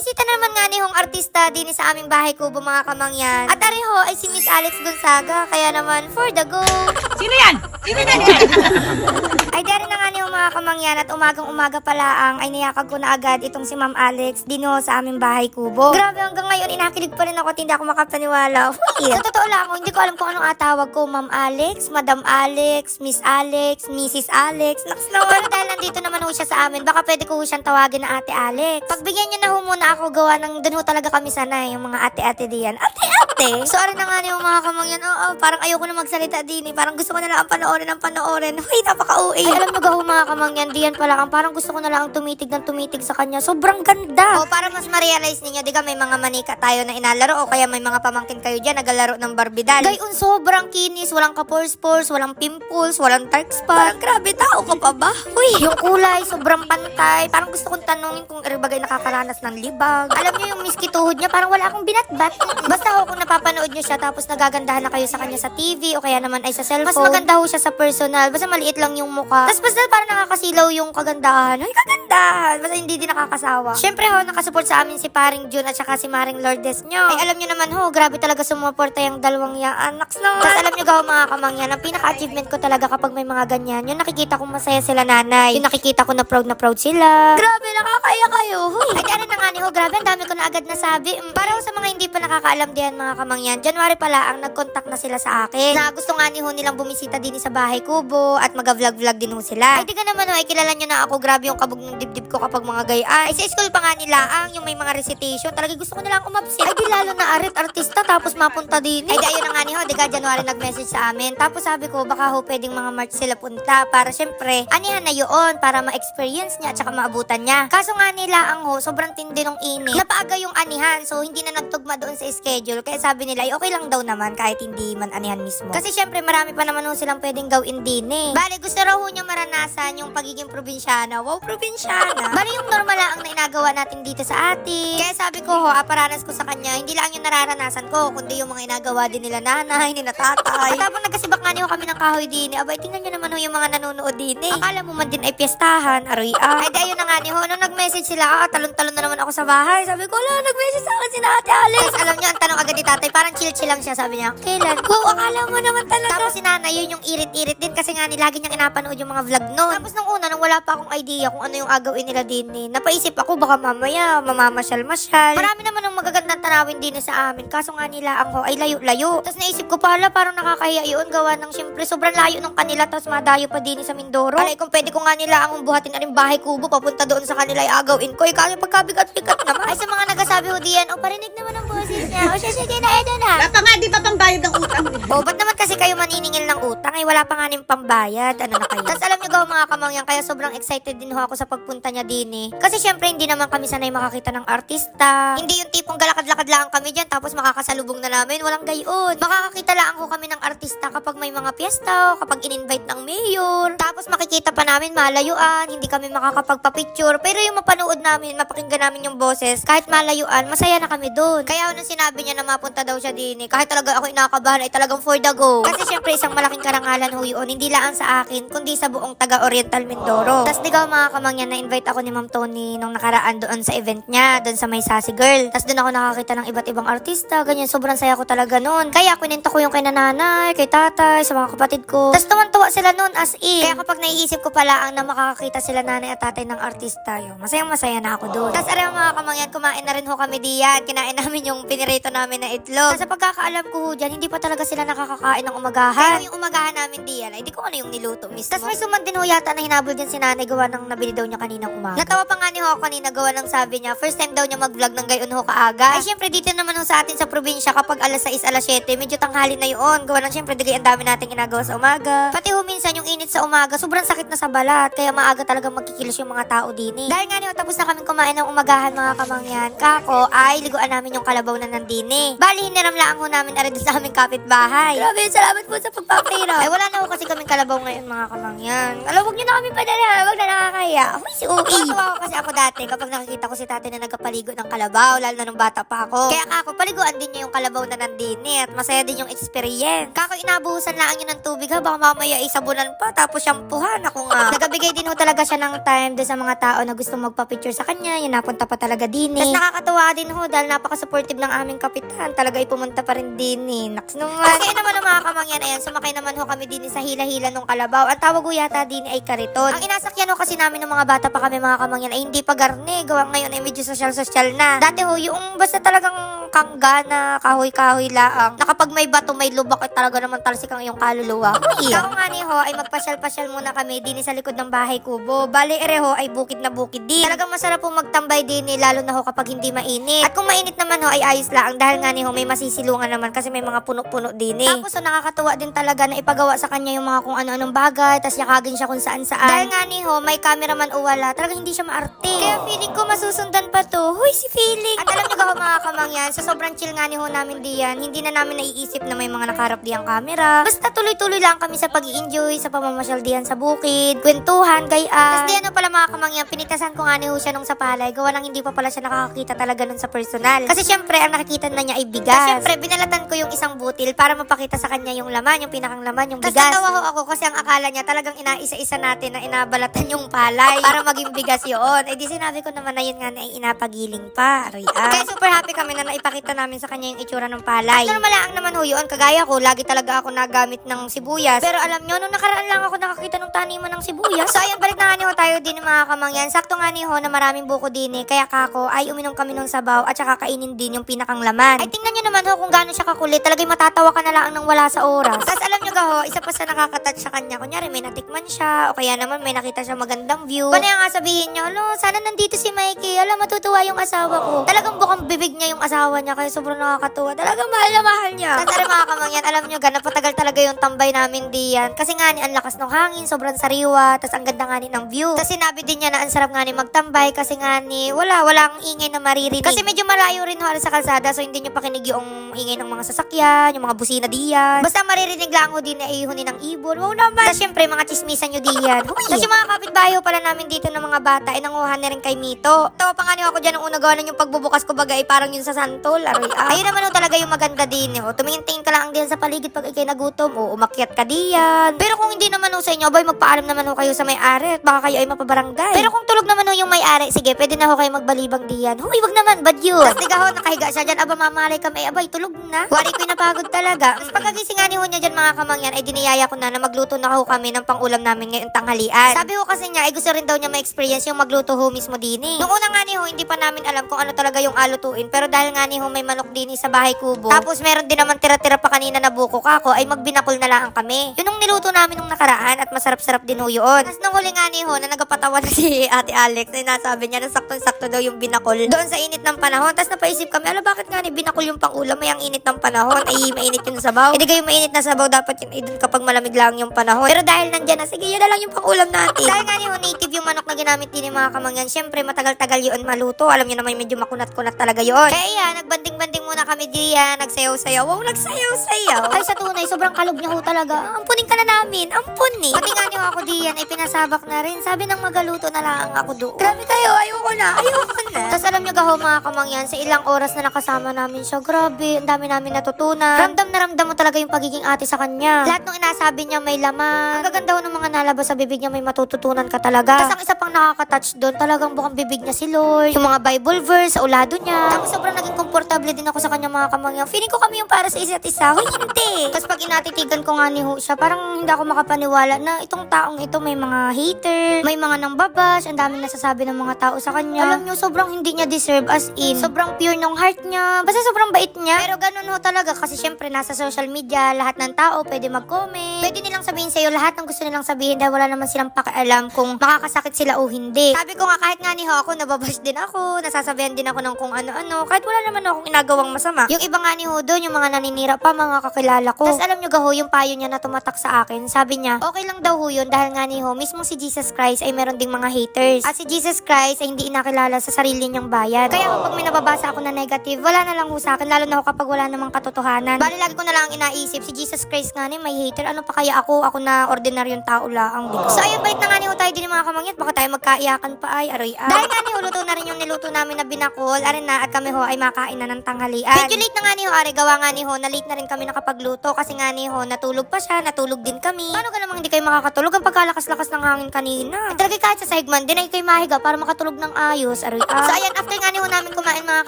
bisita na naman nga ni Hong artista din sa aming bahay kubo mga kamangyan. At areho ay si Miss Alex Gonzaga, kaya naman for the go. Sino yan? Sino yan? Ay dari na nga ni Hong mga kamangyan at umagang umaga pala ang ay niyakag ko na agad itong si Ma'am Alex dino sa aming bahay kubo. Grabe hanggang ngayon inakilig pa rin ako at hindi ako makapaniwala. Sa totoo lang ako, hindi ko alam kung anong atawag ko. Ma'am Alex, Madam Alex, Miss Alex, Mrs. Alex. Naks naman. Dahil nandito naman ho siya sa amin, baka pwede ko ho siyang tawagin na Ate Alex. Pagbigyan niyo na ho muna ako gawa ng dun ho talaga kami sanay, yung mga ate-ate diyan. Ate-ate! So, ano na nga niyo mga kamangyan, oo, parang ayoko na magsalita din eh. Parang gusto ko na lang ang panoorin ng panoorin. Uy, napaka-uwi. Ay, alam niyo ga ho mga kamangyan, diyan pala ang parang gusto ko na lang tumitig ng tumitig sa kanya. Sobrang ganda. O, para mas ma-realize ninyo, di ka may mga manika tayo na inalaro o kaya may mga pamangkin kayo dyan nagalaro ng Barbie doll. Gayon, sobrang kinis, walang kapors-pors, walang pimples, walang dark spot. Parang grabe, tao ka pa ba? Uy, yung kulay, sobrang pantay. Parang gusto kong tanungin kung erbagay nakakaranas ng libag. Alam niyo yung miskituhod niya, parang wala akong binatbat. Basta ho, kung napapanood niyo siya tapos nagagandahan na kayo sa kanya sa TV o kaya naman ay sa cellphone. Mas maganda ho siya sa personal. Basta maliit lang yung mukha. Tapos basta parang nakakasilaw yung kagandahan. Ay, kagandahan! Basta hindi din nakakasawa. Siyempre ho, nakasupport sa amin si paring June at saka si Maring Lourdes nyo. Ay, alam niyo naman ho, grabe talaga sumuporta yung dalawang yang anak naman. Tapos alam niyo gawa mga kamangyan, ang pinaka-achievement ko talaga kapag may mga ganyan, yung nakikita kong masaya sila nanay. Yung nakikita ko na proud na proud sila. Grabe, nakakaya kayo. Ay, ano na nga ni ho, grabe, ang dami ko na agad nasabi. Mm, Para sa mga hindi pa nakakaalam diyan mga kamangyan, January pala ang nag-contact na sila sa akin. Na gusto nga ni ho nilang bumisita din sa bahay kubo at mag-vlog-vlog din ho sila. Ay, di ka naman ho, ay kilala nyo na ako, grabe yung kabog ng dibdib ko kapag mga gaya. Ay, sa school pa nga nila ang yung may mga recitation. Talaga gusto ko nilang umabsent. Ay, di lalo na arit artista tapos mapunta din. Ay, di ayun na nga ni ho, di ka January nag-message sa amin. Tapos sabi ko, baka ho pwedeng mga March sila punta para syempre, anihan na yun para ma-experience niya at saka maabutan niya. Kaso nga nila ang ho, sobrang tindi ng init. Napaaga yung anihan, so hindi na nagtugma doon sa schedule. Kaya sabi nila, ay okay lang daw naman kahit hindi man anihan mismo. Kasi syempre, marami pa naman silang pwedeng gawin din eh. Bale, gusto raw ho niya maranasan yung pagiging probinsyana. Wow, probinsyana. Bale, yung normal lang ang inagawa natin dito sa atin. Kaya sabi ko ho, aparanas ko sa kanya, hindi lang yung nararanasan ko, kundi yung mga inagawa din nila nanay, nila tatay. At habang nagkasibak nga niyo kami ng kahoy din, abay, tingnan nyo naman ho yung mga nanonood din eh. Akala mo man din ay piyestahan, aroy ah. Ay, di ayun na nga ni ho, nung nag-message sila, ah, talon-talon na naman ako sa bahay. Sabi ko, ala, nag-message sa akin si Ate. Tapos alam niyo, ang tanong agad ni tatay, parang chill-chill lang siya, sabi niya, kailan? Wow, akala mo naman talaga. Tapos si nanay, yun yung irit-irit din kasi nga ni lagi niyang inapanood yung mga vlog noon. Tapos nung una, nung wala pa akong idea kung ano yung agawin nila din eh, napaisip ako, baka mamaya, mamamasyal-masyal. Marami naman ng magagandang tanawin din eh sa amin, kaso nga nila ho ay layo-layo. Tapos naisip ko pala, parang nakakahiya yun, gawa ng siyempre, sobrang layo ng kanila, tapos madayo pa din eh sa Mindoro. Alay, kung pwede ko nga nila ang buhatin na rin bahay kubo, papunta doon sa kanila ay agawin ko, eh, kaya pagkabigat-bigat naman. Ay, sa mga nagsasabi ho diyan, o parinig naman ang boses niya, o siya, sige na, eto na. Wala pa nga, di pa pambayad ng utang. Oh, ba't naman kasi kayo maniningil ng utang? Ay, wala pa nga ning pambayad. Ano na kayo? Tapos alam nyo gaw mga kamangyan, kaya sobrang excited din ho ako sa pagpunta niya din eh. Kasi syempre, hindi naman kami sanay makakita ng artista. Hindi yung tipong galakad-lakad lang kami dyan, tapos makakasalubong na namin. Walang gayon. Makakakita lang ho kami ng artista kapag may mga piyesta, o kapag in-invite ng mayor. Tapos makikita pa namin malayuan, hindi kami makakapagpa-picture. Pero yung mapanood namin, mapakinggan namin yung boses, kahit malayuan, masaya na kami doon. Kaya nung sinabi niya na mapunta daw siya din eh, kahit talaga ako inakabahan ay talagang for the go. Kasi syempre isang malaking karangalan ho yun, hindi lang sa akin, kundi sa buong taga-Oriental Mindoro. Tapos di ka mga kamangyan, na-invite ako ni Ma'am Tony nung nakaraan doon sa event niya, doon sa May Sassy Girl. Tapos doon ako nakakita ng iba't ibang artista, ganyan, sobrang saya ko talaga noon. Kaya kwento ko yung kay nanay, kay tatay, sa mga kapatid ko. Tapos tuwan-tuwa sila noon as in. Kaya kapag naiisip ko pala ang na makakakita sila nanay at tatay ng artista, yun, masayang masaya na ako doon. Tapos aray mga kamangyan, kumain na rin ho kami diyan. Kinain namin yung pinirito namin na itlog. Tapos sa pagkakaalam ko ho dyan, hindi pa talaga sila nakakakain ng umagahan. Kaya yung umagahan namin diyan, ay di ko ano yung niluto mismo. Tapos may suman din ho yata na hinabol din si nanay gawa ng nabili daw niya kaninang umaga. Natawa pa nga ni ho kanina gawa ng sabi niya, first time daw niya mag-vlog ng gayon ho kaaga. Ay syempre dito naman ho sa atin sa probinsya kapag alas 6, alas 7, medyo tanghali na yun. Gawa ng syempre digay ang dami nating ginagawa sa umaga. Pati ho minsan yung init sa umaga, sobrang sakit na sa balat. Kaya maaga talaga magkikilos yung mga tao din eh. Dahil nga niyo, tapos na kami kumain ng umagahan mga kamangyan. Kako ay liguan namin yung kalabaw na nandini. Bali, hiniram lang ho namin arid sa aming kapitbahay. bahay. Grabe, salamat po sa pagpapahirap. Eh, wala na ho kasi kaming kalabaw ngayon, mga kamangyan. Alam, huwag niyo na kami padala. Huwag na nakakaya. Uy, si Uy. Tuwa ko kasi ako dati kapag nakikita ko si tate na nagkapaligo ng kalabaw, lalo na nung bata pa ako. Kaya ako, paliguan din niya yung kalabaw na nandini at masaya din yung experience. Kako, inabuhusan lang yun ng tubig ha, baka mamaya isabunan pa, tapos shampoohan ako nga. Nagabigay din ho talaga siya ng time doon sa mga tao na gusto magpa-picture sa kanya, yun napunta pa talaga din eh. Tapos nakakatuwa din ho dahil napaka-supportive ng aming kapitan, talaga ipumunta pa rin din eh. Naks naman. Kasi naman ang mga kamangyan, ayan, sumakay naman ho kami din sa hila-hila nung kalabaw. Ang tawag ho yata din ay kariton. Ang inasakyan ho kasi namin ng mga bata pa kami mga kamangyan ay hindi pa garne. Gawa ngayon ay medyo social-social na. Dati ho, yung basta talagang kangga na kahoy-kahoy laang. Na kapag may bato, may lubak at talaga naman talsik ang iyong kaluluwa. Ako nga ni ho ay magpasyal-pasyal muna kami din sa likod ng bahay kubo. Bali, ere ho ay bukid na bukid din. Talagang masarap po magtambay din eh, lalo na ho kapag hindi mainit. At kung mainit naman ho ay ayos lang dahil nga ni ho may masisilungan naman kasi may mga puno-puno din eh. Tapos ho, nakakatuwa din talaga na ipagawa sa kanya yung mga kung ano-anong bagay, tas yakagin siya kung saan-saan. Dahil nga ni ho, may cameraman o wala, talagang hindi siya maarte. Kaya feeling ko masusundan pa to. Huy, si feeling. At alam niyo ho mga kamangyan, sa sobrang chill nga ni ho namin diyan, hindi na namin naiisip na may mga nakaharap diyan camera. Basta tuloy-tuloy lang kami sa pag enjoy sa pamamasyal diyan sa bukid, kwentuhan, gayaan. Tapos di ano pala mga kamangyan, pinitasan ko nga ni ho siya nung sa palay, gawa nang hindi pa pala siya nakakakita talaga nun sa personal. Kasi syempre, ang nakikita na niya ay bigas. Kasi syempre, binalatan ko yung isang butil para mapakita sa kanya yung laman, yung pinakang laman, yung bigas. Tapos natawa ho ako kasi ang akala niya talagang inaisa-isa natin na inabalatan yung palay para maging bigas yun. Eh di sinabi ko naman na yun nga na ay inapagiling pa. Aray, ah. Kaya super happy kami na naipakita namin sa kanya yung itsura ng palay. At normal lang naman ho yun, kagaya ko, lagi talaga ako nagamit ng sibuyas. Pero alam nyo, nung nakaraan lang ako nakakita ng taniman ng sibuyas. So ayun, balik na nga ni ho tayo din mga kamangyan. Sakto nga ni ho na maraming buko din eh. Kaya kako ay uminom kami ng sabaw at saka kainin din yung pinakang laman. Ay tingnan nyo naman ho kung gaano siya kakulit. Talagang matatawa ka na lang nang wala sa oras. Tapos alam nyo ga ho, isa pa sa nakakatouch sa kanya. Kunyari may natikman siya o kaya naman may nakita siya magandang view. Kaya nga sabihin niya, alo, sana nandito si Mikey. Ala, matutuwa yung asawa ko. Talagang bukang bibig niya yung asawa niya kaya sobrang nakakatuwa. Talagang mahal na mahal niya. Alam mga kamangyan, alam nyo ga, napatagal talaga yung tambay namin diyan. Kasi nga ni, ang lakas ng hangin, sobrang sariwa, tapos ang ganda nga ni ng view. Tapos sinabi din niya na ang sarap nga ni magtambay kasi nga ni, wala, wala ang ingay na maririnig. Kasi medyo malayo rin ho sa kalsada, so hindi niyo pakinig yung ingay ng mga sasakyan, yung mga busina diyan. Basta maririnig lang ho din na ihuni ng ibon. Wow naman. Tapos syempre, mga chismisan nyo diyan. Tapos yung mga kapitbahay pala namin dito ng mga bata, ay nanguhan na rin kay Mito. Tawa pa nga niyo ako dyan nung una gawa yung pagbubukas ko bagay, parang yun sa santol. Aray, ah. Ayun naman ho talaga yung maganda din. Ho. Tumingin-tingin ka lang din sa paligid pag ikay nagutom. O umakyat ka diyan. Pero kung hindi naman ho sa inyo, boy, magpaalam naman ho kayo sa may-ari at baka kayo ay mapabarangay. Pero kung tulog naman ho yung may-ari, sige, pwede na ho kayo magbalibang diyan. Huy, wag naman, bad yun. Tapos diga ho, nakahiga siya dyan. Aba, mamalay kami. Abay, tulog na. Wari ko napagod talaga. Tapos pagkagising nga ni ho niya dyan, mga kamangyan, ay diniyaya ko na na magluto na ho kami ng pangulam namin ngayong tanghalian. Sabi ho kasi niya, ay gusto rin daw niya ma-experience yung magluto ho mismo din eh. Nung una nga ni ho, hindi pa namin alam kung ano talaga yung alutuin. Pero dahil nga ni ho, may manok din eh sa bahay kubo. Tapos meron din naman tira-tira pa kanina na buko kako, ay magbinakol na lang kami. Yun yung niluto namin nung nakaraan at masarap-sarap din ho yun. Tapos nung huli nga ni ho, na nagapatawa na si Ate Alex, ay nasabi niya na saktong-sakto daw yung binakol. Doon sa init ng panahon. Tapos napaisip kami, ala bakit nga ni binakol yung pangulam, may ang init ng panahon, ay mainit yung sabaw. Hindi kayo mainit na sabaw, dapat yun ay dun kapag malamig lang yung panahon. Pero dahil nandyan na, sige, yun na lang yung pangulam natin. dahil nga ni ho, native yung manok na ginamit din ng mga kamangyan, syempre matagal-tagal yun maluto. Alam niyo naman medyo makunat-kunat talaga yun. Kaya yan, nagbanding-banding muna kami diyan, nagsayaw-sayaw. Wow, nagsayaw-sayaw. Ay, sa tunay, sobrang kalog niya ho talaga. Ampunin ka na namin, ampun ni. Pati nga niyo ako diyan, ay pinasabak na rin. Sabi ng magaluto na lang ako doon. Grabe kayo, ayoko na, ayoko na. Tapos alam niyo gaho mga kamangyan, sa ilang oras na nakasama namin siya, grabe, ang dami namin natutunan. Ramdam na ramdam mo talaga yung pagiging ate sa kanya. Lahat ng inasabi niya may laman. Ang gaganda ng mga nalabas sa bibig niya, may matututunan ka talaga. Tapos ang isa pang nakaka-touch doon, talagang bukang bibig niya si Lord. Yung mga Bible verse sa ulado niya. Tapos sobrang naging komportable din ako sa kanya mga kamangyan. Feeling ko kami yung para sa isa't isa. Hoy, hindi. Tapos pag inatitigan ko nga ni Ho siya, parang hindi ako makapaniwala na itong taong ito may mga hater, may mga nang babash, ang daming nasasabi ng mga tao sa kanya. Alam niyo, sobrang hindi niya deserve as in. Sobrang pure ng heart niya. Basta sobrang bait niya. Pero ganun ho talaga kasi syempre nasa social media, lahat ng tao pwede mag-comment. Pwede nilang sabihin sa'yo lahat ng gusto nilang sabihin dahil wala naman silang pakialam kung makakasakit sila o hindi. Sabi ko nga kahit nga ni Ho ako, nababash din ako, nasasabihan din ako ng kung ano-ano, kahit wala naman akong ginagawang masama. Yung iba nga ni Ho doon, yung mga naninira pa, mga kakilala ko. Tapos alam nyo gaho, yung payo niya na tumatak sa akin, sabi niya, okay lang daw ho yun dahil nga ni Ho, mismo si Jesus Christ ay meron ding mga haters. At si Jesus Christ ay hindi inakilala sa sarili niyang bayan. Kaya ho, pag may nababasa ako na negative, wala na lang ho sa akin, lalo na ho kapag wala namang katotohanan. Bali, lagi ko na lang inaisip, si Jesus Christ nga ni may hater, ano pa kaya ako? Ako na ordinaryong tao lang. So ayun, bait na nga ni ho tayo din mga kamangyan, baka tayo magkaiyakan pa ay, aroy ay. Dahil nga ni ho, luto na rin yung niluto namin na binakol, arin na, at kami ho ay makain na ng tanghalian. Medyo late na nga ni ho, are, gawa nga ni ho, na late na rin kami nakapagluto, kasi nga ni ho, natulog pa siya, natulog din kami. Paano ka namang hindi kayo makakatulog? Ang pagkalakas-lakas ng hangin kanina. At talaga kahit sa sahigman, din ay kayo mahiga para makatulog ng ayos, aroy ay. So ayan, after nga ni ho namin kumain mga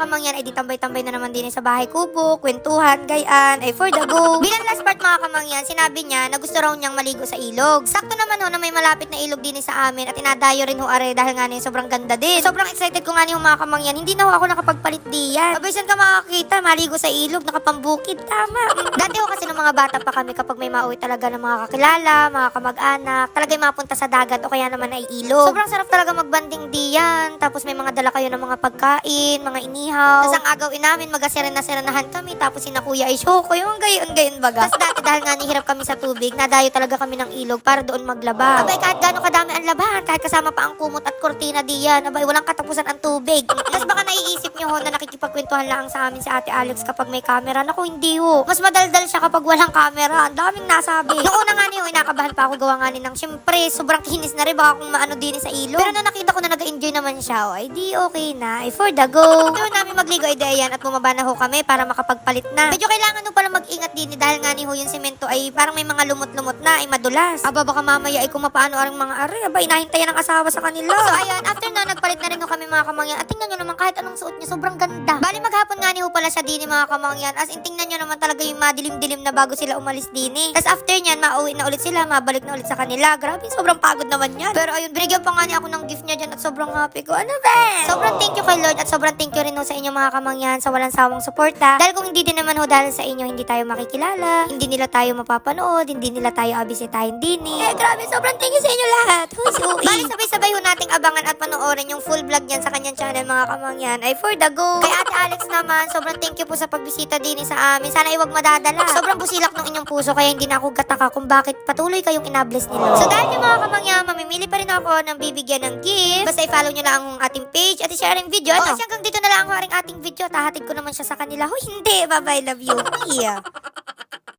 kamangyan, ay di tambay-tambay na naman din sa bahay kubo, kwentuhan, gayaan, ay for the go. Bilang last part mga kamangyan, sinabi niya na gusto raw niyang maligo sa ilog. Sakto naman ho na may malapit na ilog din sa amin at inadayo rin ho are dahil nga ni sobrang ganda din. Sobrang excited ko nga ni ho mga kamangyan, hindi na ho ako nakapagpalit diyan. Abay saan ka makakita, maligo sa ilog, nakapambukid, tama. Dati ho kasi ng mga bata pa kami kapag may mauwi talaga ng mga kakilala, mga kamag-anak, talaga yung mapunta sa dagat o kaya naman ay ilog. Sobrang sarap talaga magbanding diyan, tapos may mga dala kayo ng mga pagkain, mga inihaw. Tapos ang agawin namin, magasira na siranahan kami, tapos si na kuya ay syoko, yung gayon-gayon baga. Tapos dati dahil nga nihirap kami sa tubig, nadayo talaga kami ng ilog para doon maglaba. Abay, kahit gaano kadami ang labahan, kahit kasama pa ang kumot at kortina diyan, abay, walang katapusan ang tubig. Tapos baka naiisip nyo ho na nakikipagkwentuhan lang sa amin si Ate Alex kapag may camera. Naku, hindi ho. Mas madaldal siya kapag walang camera. Ang daming nasabi. Noong una nga niyo, inakabahan pa ako gawa nga ni ng syempre, sobrang kinis na rin baka kung maano din sa ilog. Pero nung nakita ko na nag-enjoy naman siya, oh, ay di okay na. Ay for the go. Ito namin magligo ay di ayan at bumaba na ho kami para makapagpalit na. Medyo kailangan ho pala mag-ingat din dahil nga ni ho yung semento ay parang may mga lumot-lumot na ay madulas. Aba baka mamaya ay kung mapaano arang mga are, aba inahintayan ng asawa sa kanila. So ayan, after na nagpalit na rin kami mga kamangyan at tingnan nyo naman kahit anong suot niya, sobrang ganda. Bali maghapon nga ni ho pala siya din mga kamangyan as in tingnan nyo naman talaga yung madilim-dilim na bago sila umalis din eh. Tapos after nyan, mauwi na ulit sila, mabalik na ulit sa kanila. Grabe, sobrang pagod naman yan. Pero ayun, binigyan pa nga niya ako ng gift niya dyan at sobrang happy ko. Ano ba? Sobrang thank you kay Lord at sobrang thank you rin ho sa inyo mga kamangyan sa walang sawang suporta. Dahil kung hindi din naman ho dahil sa inyo, hindi tayo makikilala, hindi nila tayo mapapanood, hindi nila tayo abisitahin din eh. Eh, grabe, sobrang thank you sa inyo lahat. Si Ui. Bali, sabay-sabay ho nating abangan at panoorin yung full vlog niyan sa kanyang channel mga kamangyan ay for the go. Kay Ate Alex naman, sobrang thank you po sa pagbisita din eh sa amin. Sana iwag madadala. Sobrang busilak ng inyong puso kaya hindi na ako gataka kung bakit patuloy kayong inabless ni Lord. So dahil yung mga kamangyan, mamimili pa rin ako ng bibigyan ng gift. Basta i-follow nyo lang ang ating page at i-share ang video. At hanggang dito na lang ang ating ating video. Tahatid ko naman siya sa kanila. Hoy, hindi. Bye-bye. Love you. Yeah.